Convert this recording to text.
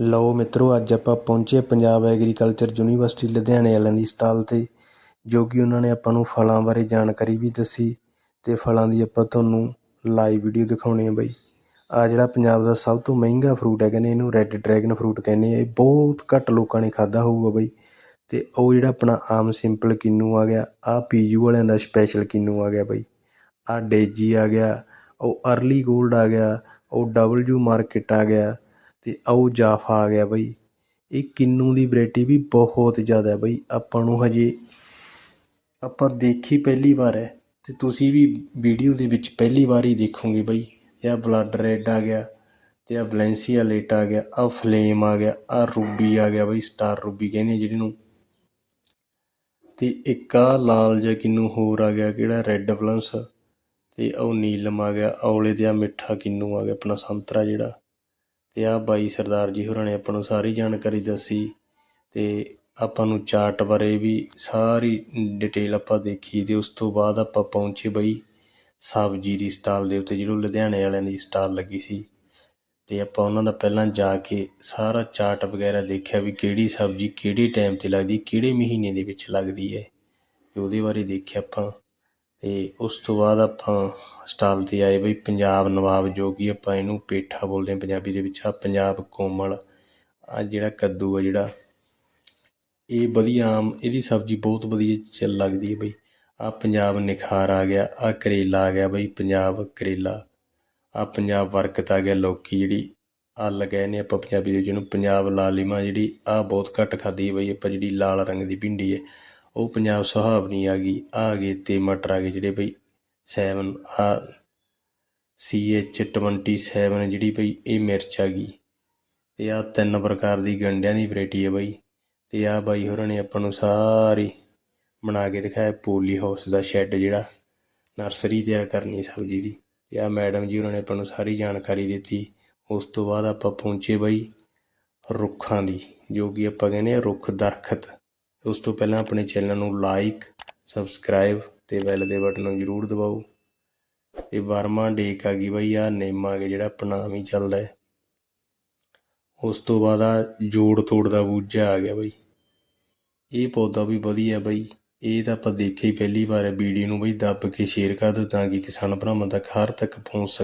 ਲਓ ਮਿੱਤਰੋ, ਅੱਜ ਆਪਾਂ ਪਹੁੰਚੇ ਪੰਜਾਬ ਐਗਰੀਕਲਚਰ ਯੂਨੀਵਰਸਿਟੀ ਲੁਧਿਆਣੇ ਵਾਲਿਆਂ ਦੀ ਸਟਾਲ 'ਤੇ, ਜੋ ਕਿ ਉਹਨਾਂ ਨੇ ਆਪਾਂ ਨੂੰ ਫਲਾਂ ਬਾਰੇ ਜਾਣਕਾਰੀ ਵੀ ਦੱਸੀ ਅਤੇ ਫਲਾਂ ਦੀ ਆਪਾਂ ਤੁਹਾਨੂੰ ਲਾਈਵ ਵੀਡੀਓ ਦਿਖਾਉਣੀ ਹੈ ਬਾਈ। ਆ ਜਿਹੜਾ ਪੰਜਾਬ ਦਾ ਸਭ ਤੋਂ ਮਹਿੰਗਾ ਫਰੂਟ ਹੈ ਕਹਿੰਦੇ ਇਹਨੂੰ ਰੈੱਡ ਡਰੈਗਨ ਫਰੂਟ ਕਹਿੰਦੇ ਆ। ਇਹ ਬਹੁਤ ਘੱਟ ਲੋਕਾਂ ਨੇ ਖਾਧਾ ਹੋਊਗਾ ਬਾਈ। ਅਤੇ ਉਹ ਜਿਹੜਾ ਆਪਣਾ ਆਮ ਸਿੰਪਲ ਕਿੰਨੂ ਆ ਗਿਆ ਆ ਪੀਯੂ ਵਾਲਿਆਂ ਦਾ ਸਪੈਸ਼ਲ ਕਿੰਨੂ ਆ ਗਿਆ ਬਾਈ। ਆ ਡੇਜੀ ਆ ਗਿਆ, ਉਹ ਅਰਲੀ ਗੋਲਡ ਆ ਗਿਆ, ਉਹ ਡਬਲਯੂ ਮਾਰਕੀਟ ਆ ਗਿਆ ਅਤੇ ਆਓ ਜਾਫਾ ਆ ਗਿਆ ਬਾਈ। ਇਹ ਕਿੰਨੂ ਦੀ ਵਰਾਇਟੀ ਵੀ ਬਹੁਤ ਜ਼ਿਆਦਾ ਬਾਈ। ਆਪਾਂ ਨੂੰ ਹਜੇ, ਆਪਾਂ ਦੇਖੀ ਪਹਿਲੀ ਵਾਰ ਹੈ ਅਤੇ ਤੁਸੀਂ ਵੀ ਵੀਡੀਓ ਦੇ ਵਿੱਚ ਪਹਿਲੀ ਵਾਰ ਹੀ ਦੇਖੋਗੇ ਬਾਈ। ਇਹ ਆ ਬਲੱਡ ਰੈੱਡ ਆ ਗਿਆ ਅਤੇ ਆ ਬਲੈਂਸੀਆ ਲੇਟ ਆ ਗਿਆ, ਆ ਫਲੇਮ ਆ ਗਿਆ, ਆ ਰੂਬੀ ਆ ਗਿਆ ਬਾਈ, ਸਟਾਰ ਰੂਬੀ ਕਹਿੰਦੇ ਜਿਹੜੇ ਨੂੰ ਅਤੇ ਇੱਕ ਆ ਲਾਲ ਜਿਹਾ ਕਿੰਨੂ ਹੋਰ ਆ ਗਿਆ, ਕਿਹੜਾ? ਰੈੱਡ ਪਲੰਸ ਅਤੇ ਉਹ ਨੀਲਮ ਆ ਗਿਆ ਔਲੇ ਤੇ ਆ ਮਿੱਠਾ ਕਿੰਨੂ ਆ ਗਿਆ, ਆਪਣਾ ਸੰਤਰਾ ਜਿਹੜਾ। ਅਤੇ ਆਹ ਬਾਈ ਸਰਦਾਰ ਜੀ ਹੋਰਾਂ ਨੇ ਆਪਾਂ ਨੂੰ ਸਾਰੀ ਜਾਣਕਾਰੀ ਦੱਸੀ ਅਤੇ ਆਪਾਂ ਨੂੰ ਚਾਰਟ ਬਾਰੇ ਵੀ ਸਾਰੀ ਡਿਟੇਲ ਆਪਾਂ ਦੇਖੀ ਅਤੇ ਉਸ ਤੋਂ ਬਾਅਦ ਆਪਾਂ ਪਹੁੰਚੇ ਬਈ ਸਬਜ਼ੀ ਦੀ ਸਟਾਲ ਦੇ ਉੱਤੇ, ਜਿਹਨੂੰ ਲੁਧਿਆਣੇ ਵਾਲਿਆਂ ਦੀ ਸਟਾਲ ਲੱਗੀ ਸੀ। ਅਤੇ ਆਪਾਂ ਉਹਨਾਂ ਦਾ ਪਹਿਲਾਂ ਜਾ ਕੇ ਸਾਰਾ ਚਾਰਟ ਵਗੈਰਾ ਦੇਖਿਆ ਵੀ ਕਿਹੜੀ ਸਬਜ਼ੀ ਕਿਹੜੇ ਟਾਈਮ 'ਤੇ ਲੱਗਦੀ, ਕਿਹੜੇ ਮਹੀਨੇ ਦੇ ਵਿੱਚ ਲੱਗਦੀ ਹੈ ਅਤੇ ਉਹਦੇ ਬਾਰੇ ਦੇਖਿਆ ਆਪਾਂ। ਅਤੇ ਉਸ ਤੋਂ ਬਾਅਦ ਆਪਾਂ ਸਟਾਲ 'ਤੇ ਆਏ ਬਈ ਪੰਜਾਬ ਨਵਾਬ ਜੋ ਕਿ ਆਪਾਂ ਇਹਨੂੰ ਪੇਠਾ ਬੋਲਦੇ ਹਾਂ ਪੰਜਾਬੀ ਦੇ ਵਿੱਚ, ਆਹ ਪੰਜਾਬ ਕੋਮਲ, ਆਹ ਜਿਹੜਾ ਕੱਦੂ ਆ ਜਿਹੜਾ, ਇਹ ਵਧੀਆ ਆਮ, ਇਹਦੀ ਸਬਜ਼ੀ ਬਹੁਤ ਵਧੀਆ ਚੱਲ ਲੱਗਦੀ ਹੈ ਬਈ। ਆ ਪੰਜਾਬ ਨਿਖਾਰ ਆ ਗਿਆ ਆ ਕਰੇਲਾ ਆ ਗਿਆ ਬਈ, ਪੰਜਾਬ ਕਰੇਲਾ ਆ ਪੰਜਾਬ ਵਰਕਤ ਆ ਗਿਆ ਲੌਕੀ ਜਿਹੜੀ ਅੱਲ ਗਏ ਨੇ ਆਪਾਂ ਪੰਜਾਬੀ ਦੇ ਜਿਹਨੂੰ ਪੰਜਾਬ ਲਾਲਿਮਾ ਜਿਹੜੀ ਆ ਬਹੁਤ ਘੱਟ ਖਾਦੀ ਬਈ, ਆਪਾਂ ਜਿਹੜੀ ਲਾਲ ਰੰਗ ਦੀ ਭਿੰਡੀ ਹੈ ਉਹ ਪੰਜਾਬ ਸੁਹਾਵਣੀ ਆ ਗਈ, ਆ ਗਏ ਤੇ ਮਟਰ ਆ ਗਏ ਜਿਹੜੇ ਬਈ 7 ਆ ਸੀ ਐਚ 27 ਜਿਹੜੀ ਬਈ ਇਹ ਮਿਰਚ ਆ ਗਈ। ਤੇ ਆ ਤਿੰਨ ਪ੍ਰਕਾਰ ਦੀ ਗੰਡਿਆਂ ਦੀ ਵੈਰਾਈਟੀ ਹੈ ਬਈ। ਤੇ ਆ ਬਾਈ ਹੋਰਾਂ ਨੇ ਆਪਾਂ ਨੂੰ ਸਾਰੀ ਬਣਾ ਕੇ ਦਿਖਾਇਆ, ਪੋਲੀ ਹਾਊਸ ਦਾ ਸ਼ੈੱਡ ਜਿਹੜਾ, ਨਰਸਰੀ ਤਿਆਰ ਕਰਨੀ ਸਬਜ਼ੀ ਦੀ। ਤੇ ਆ ਮੈਡਮ ਜੀ ਉਹਨਾਂ ਨੇ ਆਪਾਂ ਨੂੰ ਸਾਰੀ ਜਾਣਕਾਰੀ ਦਿੱਤੀ। ਉਸ ਤੋਂ ਬਾਅਦ ਆਪਾਂ ਪਹੁੰਚੇ ਬਈ ਰੁੱਖਾਂ ਦੀ, ਜੋ ਕਿ ਆਪਾਂ ਕਹਿੰਦੇ ਆ ਰੁੱਖ ਦਰਖਤ। ਉਸ ਤੋਂ ਪਹਿਲਾਂ ਆਪਣੇ ਚੈਨਲ ਨੂੰ ਲਾਈਕ ਸਬਸਕ੍ਰਾਈਬ ਤੇ ਬੈਲ ਦੇ ਬਟਨ ਨੂੰ ਜ਼ਰੂਰ ਦਬਾਓ। ਇਹ ਵਰਮਾ ਡੇਕ ਆ ਗਈ ਬਈ ਆ ਨਿੰਮ ਕੇ ਜਿਹੜਾ ਆਪਣਾ ਵੀ ਚੱਲਦਾ ਹੈ। ਉਸ ਤੋਂ ਬਾਅਦ ਆ ਜੋੜ ਤੋੜ ਦਾ ਬੂਝਾ ਆ ਗਿਆ ਬਈ। ਇਹ ਪੌਦਾ ਵੀ ਵਧੀਆ ਬਈ। ਇਹ ਤਾਂ ਆਪਾਂ ਦੇਖਿਆ ਹੀ ਪਹਿਲੀ ਵਾਰ ਹੈ, ਵੀਡੀਓ ਨੂੰ ਬਈ ਦੱਬ ਕੇ ਸ਼ੇਅਰ ਕਰ ਦਿਓ ਤਾਂ ਕਿ ਕਿਸਾਨ ਭਰਾਵਾਂ ਤੱਕ ਹਰ ਤੱਕ ਪਹੁੰਚ ਸਕੇ।